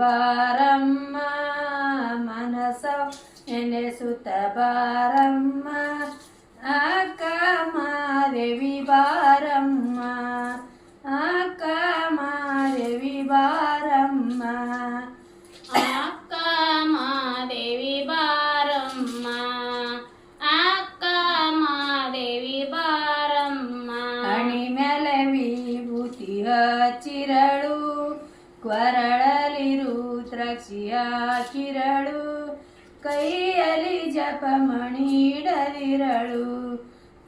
ಬಾರಮ್ಮ ಮನಸ ನೆನೆಸುತ್ತ ಬಾರಮ್ಮ ಅಕ್ಕ ಮಾದೇವಿ ಬಾರಮ್ಮ ಅಕ್ಕ ಮಾದೇವಿ ಬಾರಮ್ಮ ಅಕ್ಕ ಮಾದೇವಿ ಬಾರಮ್ಮ ಅಕ್ಕ ಮಾದೇವಿ ಬಾರಮ್ಮ ಅಣಿ ಮೇಲೆ ವಿಭೂತಿ ಹಚ್ಚಿರಳು ಕೊರಳಲಿ ರುದ್ರಾಕ್ಷಿ ಕಿರಳು ಕೈಯಲ್ಲಿ ಜಪಮಣಿ ಮಣಿಡಲಿರಳು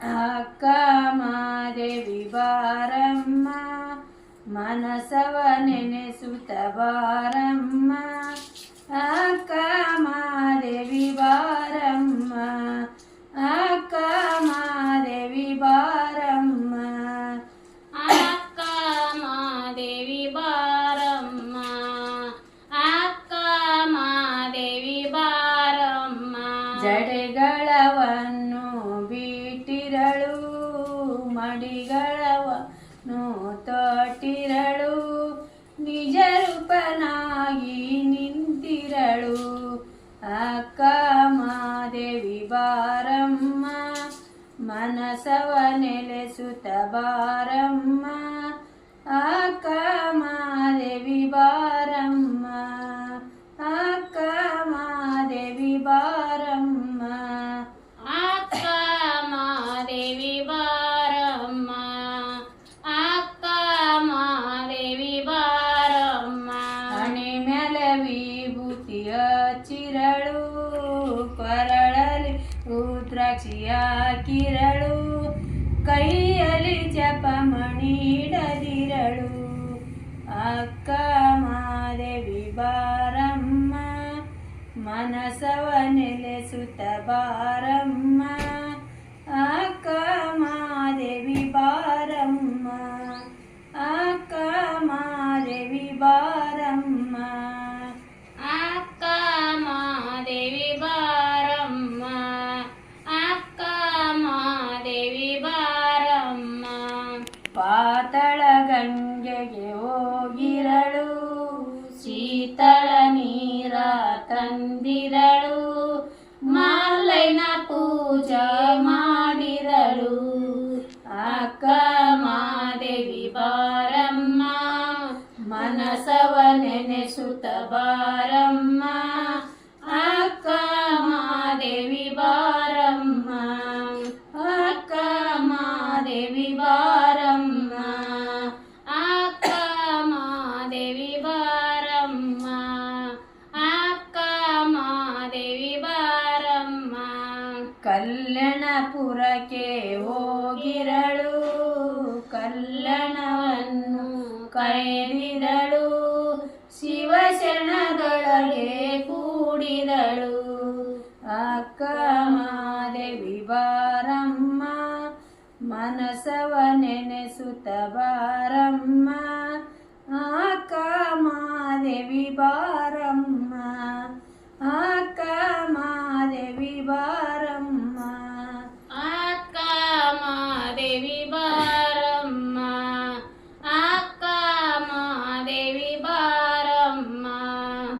ಅಕ್ಕ ಮಾದೇವಿ ಬಾರಮ್ಮ ಮನಸವ ನೆನೆಸುತ್ತ ಬಾರಮ್ಮ. ಅಕ್ಕ ಮಾದೇವಿ ಮಡಿಗಳವನ್ನು ನೋತೋಟಿರಳು ನಿಜ ರೂಪನಾಗಿ ನಿಂತಿರಳು. ಅಕ್ಕ ಮಾದೇವಿ ಬಾರಮ್ಮ ಮನಸವ ನೆಲೆಸುತ್ತ ಬಾರಮ್ಮ. ಅಕ್ಕ ಹಣೆ ವಿಭೂತಿಯ ಚಿರಳು, ಪರಳಲಿ ಕೊರಳಲಿ ಕಿರಳು, ಕೈಯಲ್ಲಿ ಜಪ ಮಣಿಡದಿರಳು ಅಕ್ಕ ಮಾದೇವಿ ಬಾರಮ್ಮ, ಮನಸವ ನೆಲೆಸುತ್ತ ಬಾರಮ್ಮ. ಅಕ್ಕ ಮಾದೇವಿ ಬಾರಮ್ಮ, ಅಕ್ಕ ಮಾದೇವಿ ಬಾರಮ್ಮ ಹೋಗಿರಳು ಶೀತಳ ನೀರ ತಂದಿರಳು ಮಾಲೈನ ಪೂಜೆ ಕಲ್ಯಾಣಪುರಕ್ಕೆ ಹೋಗಿರಳು, ಕಲ್ಯಾಣವನ್ನು ಕೈದಿರಳು ಶಿವಶರಣದೊಳಗೆ ಕೂಡಿದಳು. ಅಕ್ಕ ಮಾದೇವಿ ಬಾರಮ್ಮ, ಮನಸವ ನೆನೆಸುತ್ತ ಬಾರಮ್ಮ, ಅಕ್ಕ ಮಾದೇವಿ ಬಾರಮ್ಮ